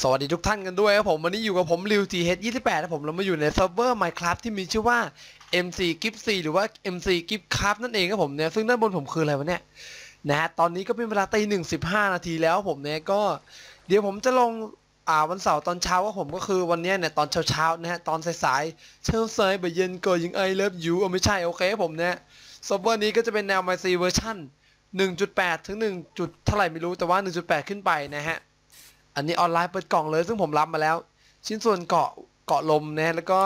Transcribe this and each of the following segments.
สวัสดีทุกท่านกันด้วยครับผม วันนี้อยู่กับผมริว GH 28 นะผมเรามาอยู่ในเซิร์ฟเวอร์ Minecraft ที่มีชื่อว่า MC Gift C หรือว่า MC Gift Craft นั่นเองครับผมเนี่ยซึ่งด้านบนผมคืออะไรวะเนี่ยนะฮะตอนนี้ก็เป็นเวลาตีหนึ่งสิบห้านาทีแล้วผมเนี่ยก็ เดี๋ยวผมจะลงอ่าวันเสาร์ตอนเช้าว่าผมก็คือวันนี้เนี่ยตอนเช้าๆนะฮะตอนสายๆเช้าสายบ่ายเย็นก็ยิงไอเลิฟยูเอาไม่ใช่โอเคครับผมเนี่ยเซิร์ฟเวอร์นี้ก็จะเป็นแนว MyC เวอร์ชัน1.8 ถึง 1. จุดเท่าไหร่ไม่รู้แต่ว่า 1.8 ขึ้นไปนะฮะ อันนี้ออนไลน์เปิดกล่องเลยซึ่งผมรับมาแล้ว ชิ้นส่วนเกาะเกาะลมนะแล้วก็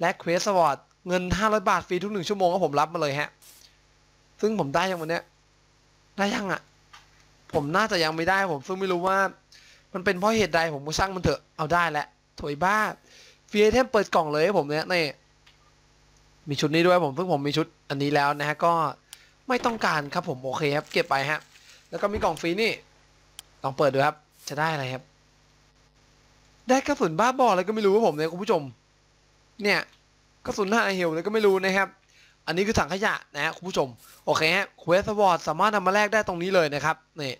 แลกเควสสวอตเงิน 500 บาทฟรีทุกหนึ่งชั่วโมงก็ผมรับมาเลยฮะ ซึ่งผมได้ยังวันเนี้ย ได้ยังอะ ผมน่าจะยังไม่ได้ผมซึ่งไม่รู้ว่า มันเป็นเพราะเหตุใดผมก็ช่างมันเถอะเอาได้แหละถอยบ้าฟรีไอเทมเปิดกล่องเลยให้ผมเนี่ยนี่มีชุดนี้ด้วยผมซึ่งผมมีชุดอันนี้แล้วนะฮะก็ไม่ต้องการครับผมโอเคครับเก็บไปฮะ แล้วก็มีกล่องฟรีนี่ลองเปิดดูครับ จะได้อะไรครับ ได้กระสุนบ้าบออะไรก็ไม่รู้ครับผมเนี่ยคุณผู้ชม เนี่ยกระสุนห้าเฮลเลยก็ไม่รู้นะครับ อันนี้คือถังขยะนะคุณผู้ชม โอเคฮะเควสสวอตสามารถนำมาแลกได้ตรงนี้เลยนะครับนี่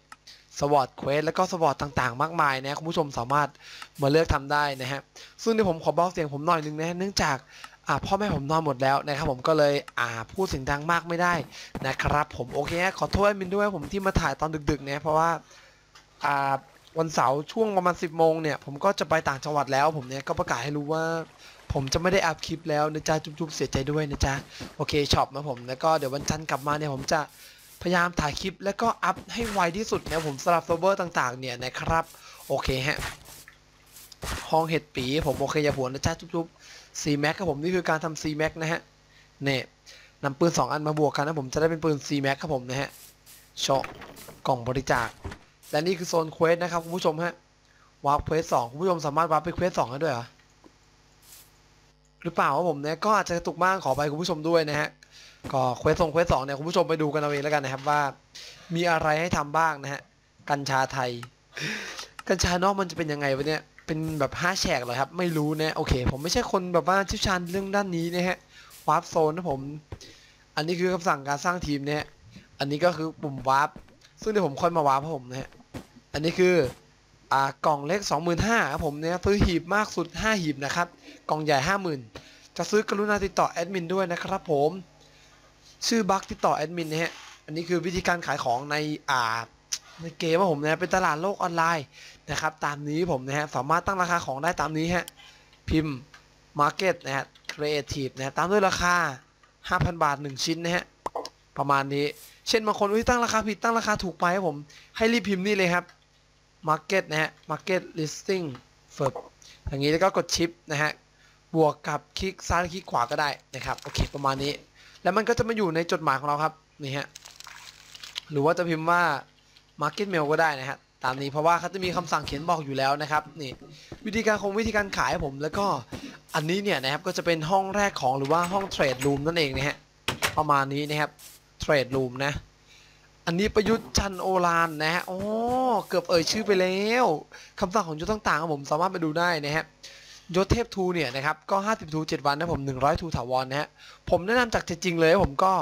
สวอตเควสแล้วก็สวอตต่างๆ มากมายนะคุณผู้ชมสามารถมาเลือกทำได้นะฮะซึ่งเดี๋ยวผมขอเบาเสียงผมหน่อยนึงนะเนื่องจากอ่าพ่อแม่ผมนอนหมดแล้วนะครับผมก็เลยอ่าพูดเสียงดังมากไม่ได้นะครับ ผมโอเคฮะขอโทษแอดมินด้วยผมที่มาถ่ายตอนดึกๆนะเพราะว่าอ่า วันเสาร์ช่วงประมาณ10โมงเนี่ยผมก็จะไปต่างจังหวัดแล้ว ผมเนี่ยก็ประกาศให้รู้ว่า ผมจะไม่ได้อัพคลิปแล้วนะจ๊ะจุ๊บๆเสียใจด้วยนะจ๊ะโอเคช็อปนะผมแล้วก็เดี๋ยววันจันทร์กลับมาเนี่ยผมจะพยายามถ่ายคลิปแล้วก็อัพให้ไวที่สุดนะผมสำหรับเซิร์ฟเวอร์ต่างๆ เนี่ยนะครับ โอเคฮะห้องเห็ดปีผมโอเคอย่าผวนนะจ๊ะจุ๊บๆ C Max ครับผมนี่คือการทำ C Max นะฮะเนี่ยนำปืน 2 อันมาบวกกันนะผมจะได้เป็นปืน C Max ครับผมนะฮะโชะกล่องบริจาค และนี่คือโซนเควสนะครับคุณผู้ชมฮะวาร์ปเควสสองคุณผู้ชมสามารถวาร์ปไปเควสสองได้ด้วยเหรอหรือเปล่าว่าผมเนี่ยก็อาจจะตกบ้างขอไปคุณผู้ชมด้วยนะฮะก็เควสสองเควสสองเนี่ยคุณผู้ชมไปดูกันเอาเองแล้วกันนะครับว่า มีอะไรให้ทำบ้างนะฮะกัญชาไทย กัญชานอกมันจะเป็นยังไงวะเนี่ยเป็นแบบห้าแฉกเหรอครับ ไม่รู้นะโอเค ผมไม่ใช่คนแบบว่าชี่ยวชาญเรื่องด้านนี้นะฮะวาร์ปโซนนะผม อันนี้คือคำสั่งการสร้างทีมเนี่ยอันนี้ก็คือปุ่มวาร์ป ซึ่งเดี๋ยวผมค่อยมาวาร์ปผมนะฮะ อันนี้คืออ่ากล่องเล็ก 25,000ครับผมเนี่ยซื้อหีบมากสุด 5 หีบนะครับ กล่องใหญ่ 50,000 จะซื้อกรุณาติดต่อแอดมินด้วยนะครับผม ชื่อบัคติดต่อแอดมินนะฮะ อันนี้คือวิธีการขายของในอ่าในเกมว่าผมนะเป็นตลาดโลกออนไลน์นะครับ ตามนี้ผมนะฮะสามารถตั้งราคาของได้ตามนี้ฮะ พิมพ์ Market นะฮะ Creative นะฮะตามด้วยราคา 5,000 บาท 1 ชิ้นนะฮะ ประมาณนี้ เช่นบางคนอุ้ยตั้งราคาผิดตั้งราคาถูกไปครับผม ให้รีบพิมพ์นี่เลยครับ Market นะฮะ Market Listing ฝึกอย่างนี้แล้วก็กดชิปนะฮะ บวกกับคลิกซ้ายคลิกขวาก็ได้นะครับ โอเค ประมาณนี้ แล้วมันก็จะมาอยู่ในจดหมายของเราครับ นี่ฮะ หรือว่าจะพิมพ์ว่า Market Mail ก็ได้นะฮะ ตามนี้เพราะว่าเขาจะมีคำสั่งเขียนบอกอยู่แล้วนะครับ นี่ วิธีการคงวิธีการขายผม แล้วก็อันนี้เนี่ยนะครับ ก็จะเป็นห้องแรกของหรือว่าห้องเทรดรูมนั่นเองนะฮะ ประมาณนี้นะครับ ทรดรูมนะ อันนี้ประยุทธ์จันโอรานนะฮะอ๋อเกือบเอ่ยชื่อไปแล้วคำสั่งของยศต่างๆครับผมสามารถไปดูได้นะฮะยศเทพทูเนี่ยนะครับก็ 50 ทู 7 วันนะผม 100 ทูถาวรนะฮะผมแนะนำจากจริงเลยผมก็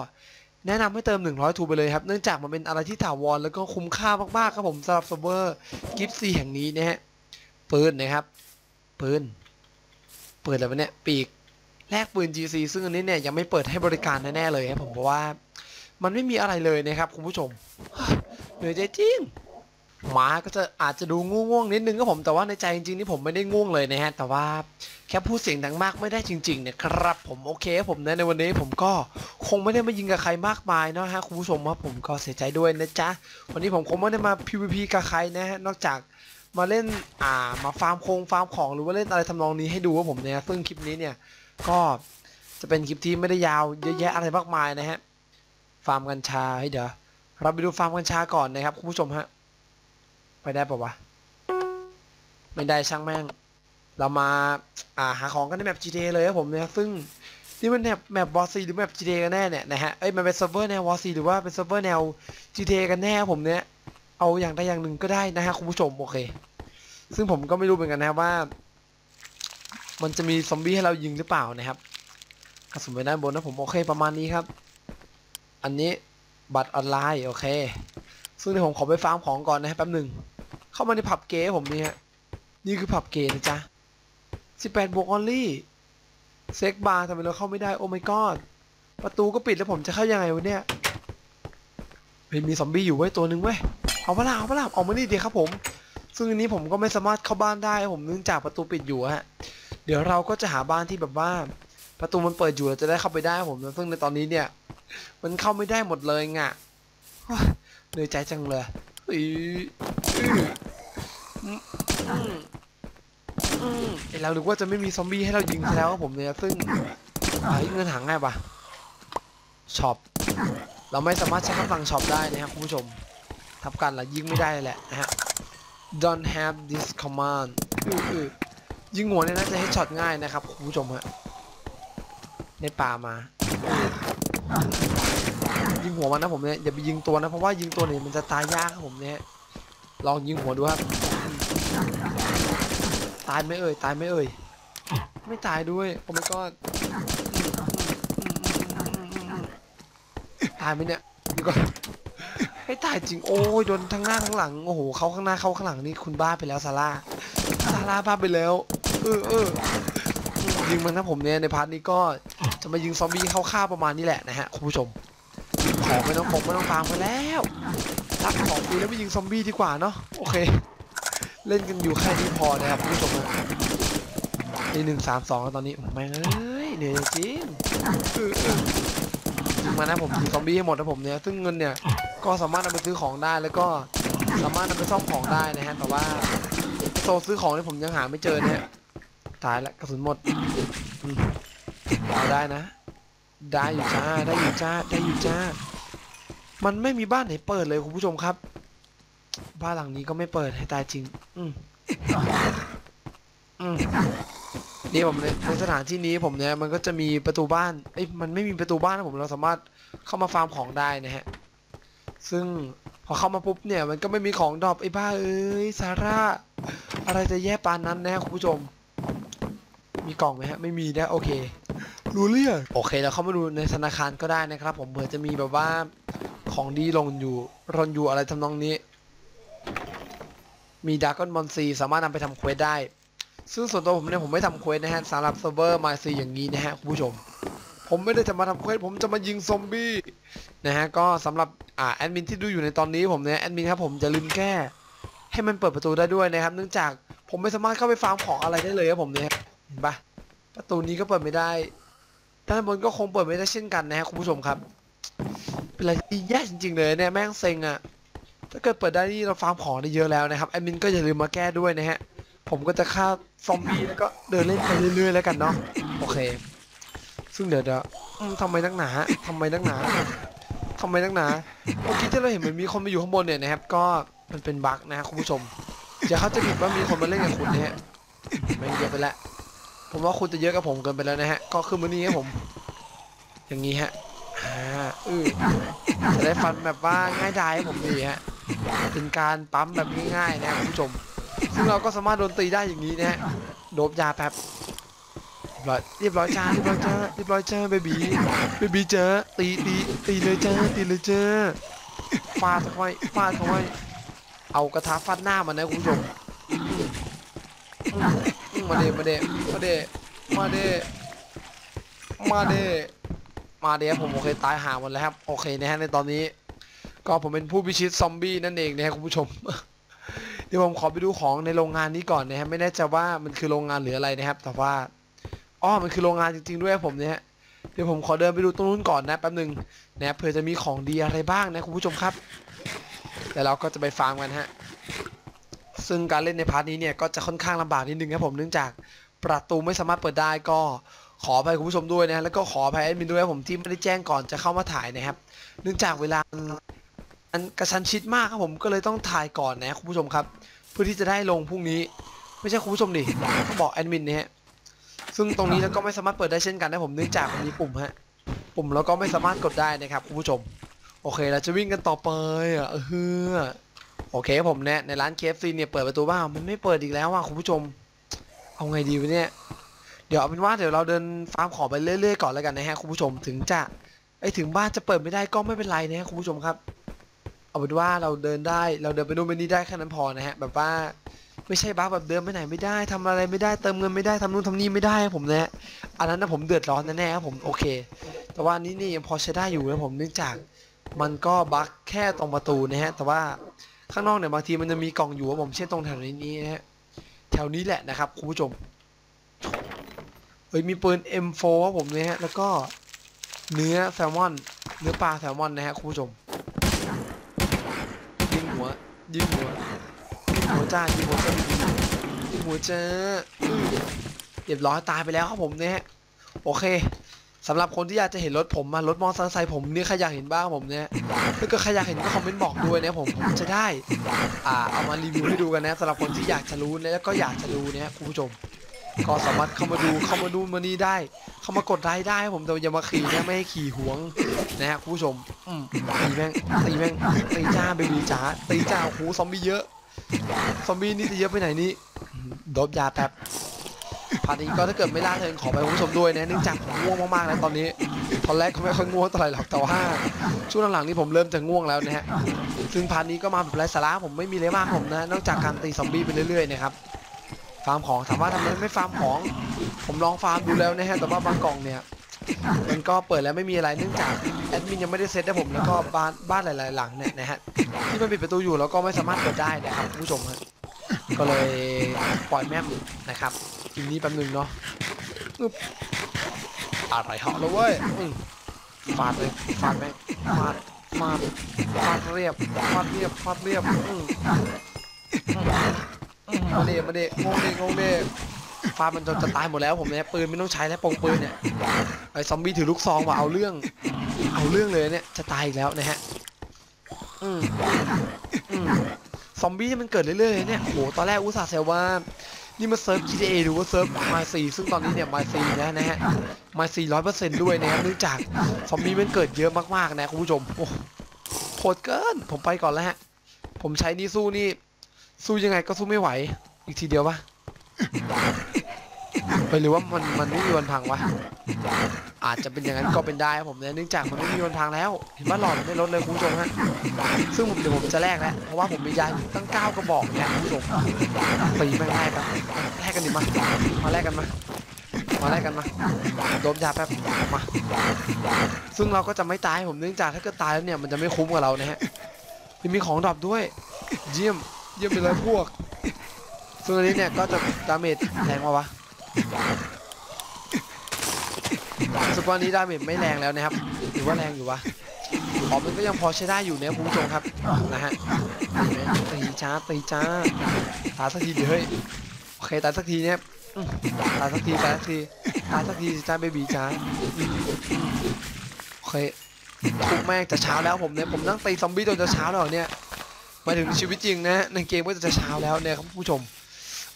แนะนำให้เติม 100 ทูไปเลยครับเนื่องจากมันเป็นอะไรที่ถาวรแล้วก็คุ้มค่ามากๆครับผมสำหรับเซิร์ฟเวอร์กิฟซีแห่งนี้นะฮะปืนนะครับปืนเปิดแล้วเนี่ยปีกแลกปืน GC ซึ่งอันนี้เนี่ยยังไม่เปิดให้บริการแน่ๆเลยครับผมเพราะว่า มันไม่มีอะไรเลยนะครับคุณผู้ชมเหนื่อยใจจริงหมาก็จะอาจจะดูง่วงๆนิดนึงก็ผมแต่ว่าในใจจริงๆนี่ผมไม่ได้ง่วงเลยนะฮะแต่ว่าแค่พูดเสียงดังมากไม่ได้จริงๆเนี่ยครับผมโอเคผมนะในวันนี้ผมก็คงไม่ได้มายิงกับใครมากมายเนาะฮะคุณผู้ชมครับผมก็เสียใจด้วยนะจ๊ะวันนี้ผมคงไม่ได้มา PVP กับใครนะฮะนอกจากมาเล่นอ่ามาฟาร์มโคงฟาร์มของหรือว่าเล่นอะไรทำนองนี้ให้ดูว่าผมเนี่ยซึ่งคลิปนี้เนี่ยก็จะเป็นคลิปที่ไม่ได้ยาวเยอะแยะอะไรมากมายนะฮะ ฟาร์มกัญชาให้เดี๋ยวเราไปดูฟาร์มกัญชาก่อนนะครับคุณผู้ชมฮะไปได้ปะวะไม่ได้ช่างแม่ง เรามาอ่าหาของกันในแมป GTA เลยครับผมเนี่ยซึ่งนี่มันแมปแมปวอซีหรือแมป GTA กันแน่เนี่ยนะฮะเอ้ยมันเป็นเซิร์ฟเวอร์แนววอซีหรือว่าเป็นเซิร์ฟเวอร์แนว GTA กันแน่ครับผมเนี่ยเอาอย่างใดอย่างหนึ่งก็ได้นะฮะคุณผู้ชมโอเค ซึ่งผมก็ไม่รู้เหมือนกันนะว่า มันจะมีซอมบี้ให้เรายิงหรือเปล่านะครับกระสุนไปด้านบนนะผมโอเคประมาณนี้ครับ อันนี้บัตรออนไลน์โอเค ซึ่งเดี๋ยวผมขอไปฟาร์มของก่อนนะครับแป๊บหนึ่งเข้ามาในผับเก๋ผมนี่ฮะนี่คือผับเกย์นะจ๊ะ18บวกออลลี่เซ็กบาร์ทำไมเราเข้าไม่ได้โอ้ my god ประตูก็ปิดแล้วผมจะเข้ายังไงวะเนี่ยเฮ้ยมีซอมบี้อยู่ไว้ตัวหนึ่งเว้ยเอาปะล่ะเอาปะล่ะออกมานี่ดีครับผม ซึ่งอันนี้ผมก็ไม่สามารถเข้าบ้านได้ผมเนื่องจากประตูปิดอยู่ฮะเดี๋ยวเราก็จะหาบ้านที่แบบว่า ประตูมันเปิดอยู่เราจะได้เข้าไปได้ผมซึ่งในตอนนี้เนี่ย มันเข้าไม่ได้หมดเลยไงว้าเหนื่อยใจจังเลยอืออื้ออืมอืมอืมไอเรานึกว่าจะไม่มีซอมบี้ให้เรายิงซะแล้วครับผมเนี่ยซึ่งเฮ้ยเงินหาง่ายปะช็อปเราไม่สามารถใช้คำสั่งช็อปได้นะครับคุณผู้ชมทับกันละยิงไม่ได้เลยแหละนะฮะ don't have this command อื้ออื้อยิงหัวเนี่ยน่าจะให้ช็อตง่ายนะครับคุณผู้ชมฮะในป่ามา ยิงหัวมันนะผมเนี่ยอย่าไปยิงตัวนะเพราะว่ายิงตัวเนี่ยมันจะตายยากครับผมเนี่ยลองยิงหัวดูครับ ตายไหมเอ่ยตายไหมเอ่ยไม่ตายด้วยโอ้ my god ตายไหมเนี่ยดีกว่าไม่ตายจริงโอ้ยโดนทั้งหน้าทั้งหลังโอ้โหเขาข้างหน้าเขาข้างหลังนี่คุณบ้าไปแล้วซาร่าซาร่าบ้าไปแล้ว เออเออ ยิงมันนะผมเนี่ยในพาร์ทนี้ก็จะมายิงซอมบี้เข้าฆ่าประมาณนี้แหละนะฮะคุณผู้ชมของไม่ต้องคงไม่ต้องฟาร์มไปแล้วรับของฟรีแล้วไปยิงซอมบี้ดีกว่าเนาะโอเค เล่นกันอยู่แค่นี้พอนะครับคุณผู้ชมนี่หนึ่งสามสองตอนนี้แม่งเอ้ยเหนื่อยจริงเออเออยิงมานะผมยิงซอมบี้ให้หมดนะผมเนี่ยซึ่งเงินเนี่ยก็สามารถนำไปซื้อของได้แล้วก็สามารถนำไปซ่อมของได้นะฮะแต่ว่าโซนซื้อของเนี่ยผมยังหาไม่เจอเนะฮะ ตายละกระสุนหมดเอาได้นะ ได้อยู่จ้าได้อยู่จ้าได้อยู่จ้า มันไม่มีบ้านไหนเปิดเลยคุณผู้ชมครับ บ้านหลังนี้ก็ไม่เปิดให้ตายจริง อืมอืมนี่ผมในในสถานที่นี้ผมเนี่ยมันก็จะมีประตูบ้านเอ้ยมันไม่มีประตูบ้านนะผมเราสามารถเข้ามาฟาร์มของได้นะฮะ ซึ่งพอเข้ามาปุ๊บเนี่ยมันก็ไม่มีของดรอปไอ้บ้าเอ้ยซาร่าอะไรจะแย่ปานนั้นนะคุณผู้ชม มีกล่องไหมฮะ ไม่มีนะ โอเค รู้เรื่อง โอเค เราเข้ามาดูในธนาคารก็ได้นะครับ ผมเผื่อจะมีแบบว่าของดีลงอยู่รอนอยู่อะไรทำนองนี้ มีดากอนบอลซีสามารถนำไปทำเควสได้ ซึ่งส่วนตัวผมเนี่ยผมไม่ทำเควสนะฮะสำหรับเซิร์ฟเวอร์มาซีอย่างนี้นะฮะคุณผู้ชม ผมไม่ได้จะมาทำเควสผมจะมายิงซอมบี้นะฮะก็สำหรับอ่าแอดมินที่ดูอยู่ในตอนนี้ผมเนี่ยแอดมินครับผมจะลืมแก้ให้มันเปิดประตูได้ด้วยนะครับ เนื่องจากผมไม่สามารถเข้าไปฟาร์มของอะไรได้เลยครับผมเนี่ย เห็นปะประตูนี้ก็เปิดไม่ได้ ด้านบนก็คงเปิดไม่ได้เช่นกันนะฮะคุณผู้ชมครับ เป็นอะไรที่แย่จริงๆเลยเนี่ยแม่งเซ็งอะถ้าเกิดเปิดได้นี่เราฟาร์มของได้เยอะแล้วนะครับแอดมินก็อย่าลืมมาแก้ด้วยนะฮะ ผมก็จะฆ่าซอมบี้แล้วก็เดินเล่นไปเรื่อยๆแล้วกันเนาะโอเค ซึ่งเดี๋ยวเดี๋ยวอืมทำไมนักหนาทำไมนักหนาทำไมนักหนาเมื่อกี้ที่เราเห็นมันมีคนมาอยู่ข้างบนเนี่ยนะครับ ก็มันเป็นบั๊กนะฮะคุณผู้ชมอย่าเข้าใจผิดว่ามีคนมาเล่นกับคุณนะฮะไม่เยอะไปแล้ว ผมว่าคุณจะเยอะกับผมเกินไปแล้วนะฮะ ก็คือมือนี้ครับผม อย่างนี้ฮะอ่าอือจะได้ฟันแบบว่าง่ายดายให้ผมดีฮะเป็นการปั๊มแบบง่ายๆนะคุณผู้ชม ซึ่งเราก็สามารถโดนตีได้อย่างนี้นะฮะโดบยาแป๊บเรียบร้อยเรียบร้อยจ้าเรียบร้อยจ้าเรียบร้อยจ้าเบบีเบบีเจอตีตีตีเลยจ้าตีเลยจ้าฟาดเข้าไปฟาดเข้าไปเอากระทะฟาดหน้ามันนะคุณผู้ชม มาเดมาเดมาเดมาเดมาเดมาเดผมโอเคตายห่าหมดแล้วครับโอเคนะฮะในตอนนี้ ก็ผมเป็นผู้พิชิตซอมบี้นั่นเองนะครับคุณผู้ชมเดี๋ยวผมขอไปดูของในโรงงานนี้ก่อนนะฮะไม่แน่ใจว่ามันคือโรงงานหรืออะไรนะครับ แต่ว่าอ๋อมันคือโรงงานจริง ๆ ด้วยผมเนี่ยฮะเดี๋ยวผมขอเดินไปดูตรงนู้นก่อนนะแป๊บหนึ่งนะเผื่อจะมีของดีอะไรบ้างนะคุณผู้ชมครับเดี๋ยวเราก็จะไปฟาร์มกันฮะ ซึ่งการเล่นในพาร์ทนี้เนี่ยก็จะค่อนข้างลำบากนิดนึงครับผมเนื่องจากประตูไม่สามารถเปิดได้ก็ขออภัยคุณผู้ชมด้วยนะแล้วก็ขออภัยแอดมินด้วยผมที่ไม่ได้แจ้งก่อนจะเข้ามาถ่ายนะครับ เนื่องจากเวลามันกระชันชิดมากครับผมก็เลยต้องถ่ายก่อนนะคุณผู้ชมครับ เพื่อที่จะได้ลงพรุ่งนี้ ไม่ใช่คุณผู้ชมดิบอกแอดมินนะฮะซึ่งตรงนี้แล้วก็ไม่สามารถเปิดได้เช่นกันนะผมเนื่องจากมันมีปุ่มฮะปุ่มแล้วก็ไม่สามารถกดได้นะครับคุณผู้ชม โอเคเราจะวิ่งกันต่อไปอะเออ โอเคผมเนี่ยในร้าน KFC เนี่ยเปิดประตูบ้างมันไม่เปิดอีกแล้วอะคุณผู้ชม เอาไงดีวะเนี่ย เดี๋ยวเอาเป็นว่าเดี๋ยวเราเดินฟาร์มของไปเรื่อยๆก่อนแล้วกันนะฮะคุณผู้ชมถึงจะไอถึงบ้านจะเปิดไม่ได้ก็ไม่เป็นไรนะฮะคุณผู้ชมครับ เอาเป็นว่าเราเดินได้เราเดินไปนู่นไปนี่ได้แค่นั้นพอนะฮะแบบว่าไม่ใช่บั๊กแบบเดินไปไหนไม่ได้ทำอะไรไม่ได้เติมเงินไม่ได้ทำนู่นทำนี่ไม่ได้ผมนะฮะอันนั้นนะผมเดือดร้อนแน่ๆครับผมโอเค แต่ว่านี่นี่ยังพอใช้ได้อยู่นะผมเนื่องจากมันก็บั๊กแค่ตรงประตูนะฮะแต่ว่า ข้างนอกเนี่ยบางทีมันจะมีกล่องอยู่ครับผมเช่นตรงแถวนี้นะฮะแถวนี้แหละนะครับคุณผู้ชมเฮ้ยมีปืน M4 ครับผมนะฮะแล้วก็เนื้อแซลมอน เนื้อปลาแซลมอนนะฮะคุณผู้ชมยิงหัวยิงหัวยิงหัวจ้ายิงหัวจ้ายิงหัวจ้าอื้อเรียบร้อยตายไปแล้วครับผมนะฮะโอเค สำหรับคนที่อยากจะเห็นรถผมมารถมอเตอร์ไซค์ผมนี่ใครอยากเห็นบ้างผมเนี่ยถ้าเกิดใครอยากเห็นก็คอมเมนต์บอกด้วยนะผมผมจะได้อ่าเอามารีวิวให้ดูกันนะสำหรับคนที่อยากจะรู้นะแล้วก็อยากจะดูเนะคุณผู้ชมก็สามารถเข้ามาดูเข้ามาดูมานี่ได้ เข้ามากดไลค์ได้ผมแต่อย่ามาขี่นะไม่ให้ขี่หวงนะฮะคุณผู้ชมอืมตีแม่งตีแม่งตีจ้าเบบีจ้าตีจ้าโอ้โหซอมบี้เยอะ ซอมบี้นี่จะเยอะไปไหนนี่ดบยาแป๊บ พาร์ทนี้ก็ถ้าเกิดไม่ล่าเทินขอไปคุณผู้ชมด้วยนะเนื่องจากผมง่วงมากๆแล้วตอนนี้ตอนแรกก็ไม่ค่อยง่วงเท่าไหร่หรอกแต่ว่าช่วงหลังๆนี่ผมเริ่มจะง่วงแล้วนะฮะซึ่งพาร์ทนี้ก็มาแบบไร้สาระผมไม่มีอะไรมากผมนะ นอกจากการตีซอมบี้ไปเรื่อยๆนะครับฟาร์มของถามว่าทำไมไม่ฟาร์มของผมลองฟาร์มดูแล้วนะฮะแต่ว่าบางกล่องเนี่ยมันก็เปิดแล้วไม่มีอะไรเนื่องจากแอดมินยังไม่ได้เซตให้ผมแล้วก็บ้านบ้านหลาย ๆ หลังเนี่ยนะฮะที่มันปิดประตูอยู่แล้วก็ไม่สามารถเปิดได้นะครับผู้ชมฮะก็เลยปล่อยแม่มนะครับ ทีนี้แป๊บนึงเนาะอะไรเหาะแล้วเว้ยฟาดเลยฟาดแม่งฟาดฟาดฟาดเรียบฟาดเรียบฟาดเรียบมาเดมาเดงงเดงงเดฟาดมันจนจะตายหมดแล้วผมเนี่ยปืนไม่ต้องใช้แล้วปงปืนเนี่ยไอ้ซอมบี้ถือลูกซองมาเอาเรื่อง เอาเรื่องเลยเนี่ยจะตายอีกแล้วนะฮะซอมบี้ที่มันเกิดเรื่อยๆเนี่ยโหตอนแรกอุตส่าห์แซวว่า นี่มาเซิร์ฟ GTA หรือว่าเซิร์ฟไมซีซึ่งตอนนี้เนี่ยไมซีนะนะฮะไมซีร้อยเปอร์เซ็นต์ด้วยนะครับเนื่องจากซอมบี้มันเกิดเยอะมากๆนะคุณผู้ชมโอ้โหดเกิน ผมไปก่อนแล้วฮะ ผมใช้นี่สู้นี่ สู้ยังไงก็สู้ไม่ไหว อีกทีเดียวปะไปหรือว่ามันมันไม่มีวันพังวะ อาจจะเป็นอย่างนั้นก็เป็นได้ครับผมเนี่ยเนื่องจากมันไม่มีวันพังแล้วเห็นว่าหลอดไม่ลดเลยคุณผู้ชมฮะซึ่งผมเดี๋ยวผมจะแลกแล้วเพราะว่าผมมียาตั้งเก้ากระบอกเนี่ยคุณผู้ชมตีแม่งแลกกันแลกกันดิมามาแลกกันมามาแลกกันมาโดมยาแป๊บมาซึ่งเราก็จะไม่ตายผมเนื่องจากถ้าเกิดตายแล้วเนี่ยมันจะไม่คุ้มกับเรานะฮะยังมีของดรอปด้วย เยี่ยมเยี่ยมไปเลยพวกซึ่งอันนี้เนี่ยก็จะดาเมจแรงมาวะ สกวันนี้ดาเมจไม่แรงแล้วนะครับหรือว่าแรงอยู่วะขอมันก็ยังพอใช้ได้อยู่เนี่ยคุณผู้ชมครับนะฮะตีจ้าตีจ้าตายสักทีเดี๋ยวเฮ้ยโอเคตายสักทีเนี่ยตายสักทีตายสักทีตายสักทีจ้าเบบีจ้าโอเคทุกแม่งจะเช้าแล้วผมเนี่ยผมนั่งตีซอมบี้จนจะเช้าแล้วเนี่ยมาถึงชีวิตจริงนะในเกมก็จะเช้าแล้วเนี่ยครับผู้ชม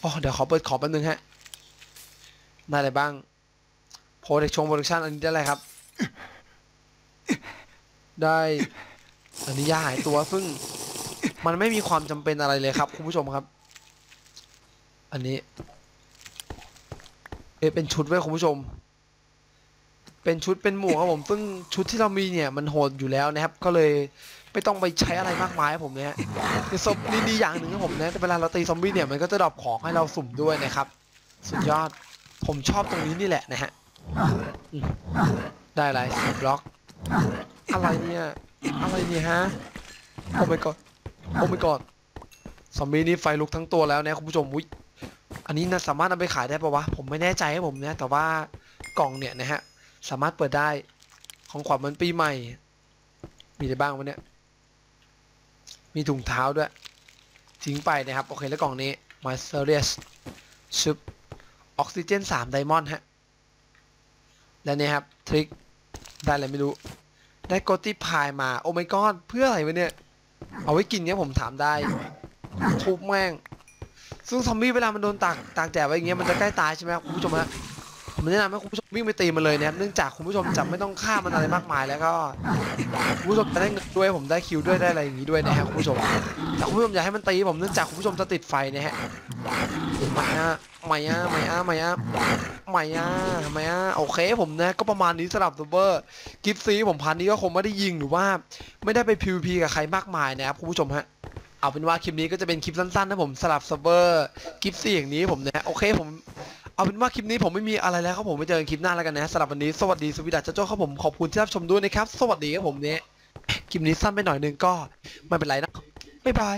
อ๋อเดี๋ยวขอเปิดขอแป๊บนึงฮะได้อะไรบ้าง โปรเทคชั่นโปรเทคชั่นอันนี้ได้อะไรครับ ได้อันนี้ยาหายตัวซึ่งมันไม่มีความจำเป็นอะไรเลยครับ คุณผู้ชมครับ อันนี้เอเป็นชุดไว้คุณผู้ชม เป็นชุดเป็นหมวกครับผมซึ่งชุดที่เรามีเนี่ยมันโหดอยู่แล้วนะครับ ก็เลยไม่ต้องไปใช้อะไรมากมายครับผมเนี่ยคือซอมนี่ดีอย่างหนึ่งครับผมนะแต่เวลาเราตีซอมบี้เนี่ยมันก็จะดรอปของให้เราสุ่มด้วยนะครับ สุดยอดผมชอบตรงนี้นี่แหละนะฮะ ได้อะไรบล็อก อะไรเนี่ย อะไรเนี่ยฮะ โอ้ my god โอ้ my god ซอมบี้นี่ไฟลุกทั้งตัวแล้วนี่ยคุณผู้ชมอุ้ยอันนี้นะสามารถเอาไปขายได้ปะวะ ผมไม่แน่ใจครับผมนะ แต่ว่ากล่องเนี่ยนะฮะ สามารถเปิดได้ ของขวัญมันปีใหม่ มีอะไรบ้างวะเนี่ย มีถุงเท้าด้วย ทิ้งไปนะครับ โอเคแล้วกล่องนี้ My Serious ชุบออกซิเจน3ไดมอนด์ฮะ และเนี่ยครับทริคได้อะไรไม่รู้ ได้โกติพายมา โอ้ my god เพื่ออะไรวะเนี่ย เอาไว้กินเนี่ยผมถามได้ ทุบแม่ง ซึ่งซอมบี้เวลามันโดนตากตากแดดไว้อย่างเงี้ยมันจะใกล้ตายใช่ไหมครับคุณผู้ชมฮะ ผมแนะนำให้คุณผู้ชมวิ่งไปตีมันเลยนะครับเนื่องจากคุณผู้ชมจะไม่ต้องฆ่ามันอะไรมากมายแล้วก็คุณผู้ชมจะได้เงินด้วยผมได้คิวด้วยได้อะไรอย่างงี้ด้วยนะครับคุณผู้ชมแต่คุณผู้ชมอย่าให้มันตีผมเนื่องจากคุณผู้ชมจะติดไฟนะฮะไม่อะไม่อะไม่อะไม่อะไม่อะไม่อะโอเคผมนะก็ประมาณนี้สำหรับซูเปอร์กิฟซีผมพันนี้ก็คงไม่ได้ยิงหรือว่า ไม่ได้ไป PVP กับใครมากมายนะครับคุณผู้ชมฮะเอาเป็นว่าคลิปนี้ก็จะเป็นคลิปสั้นๆนะผมสลับซิร์ฟเวอร์คลิปสี่อย่างนี้ผมนะโอเคผม เอาเป็นว่าคลิปนี้ผมไม่มีอะไรแล้วครับผมไปเจอกันคลิปหน้าแล้วกันนะสำหรับวันนี้สวัสดีสวีดัสเจ้าโจ้ครับผมขอบคุณที่รับชมด้วยนะครับ สวัสดีครับผมเนี่ยคลิปนี้สั้นไปหน่อยนึงก็ไม่เป็นไรนะบ๊ายบาย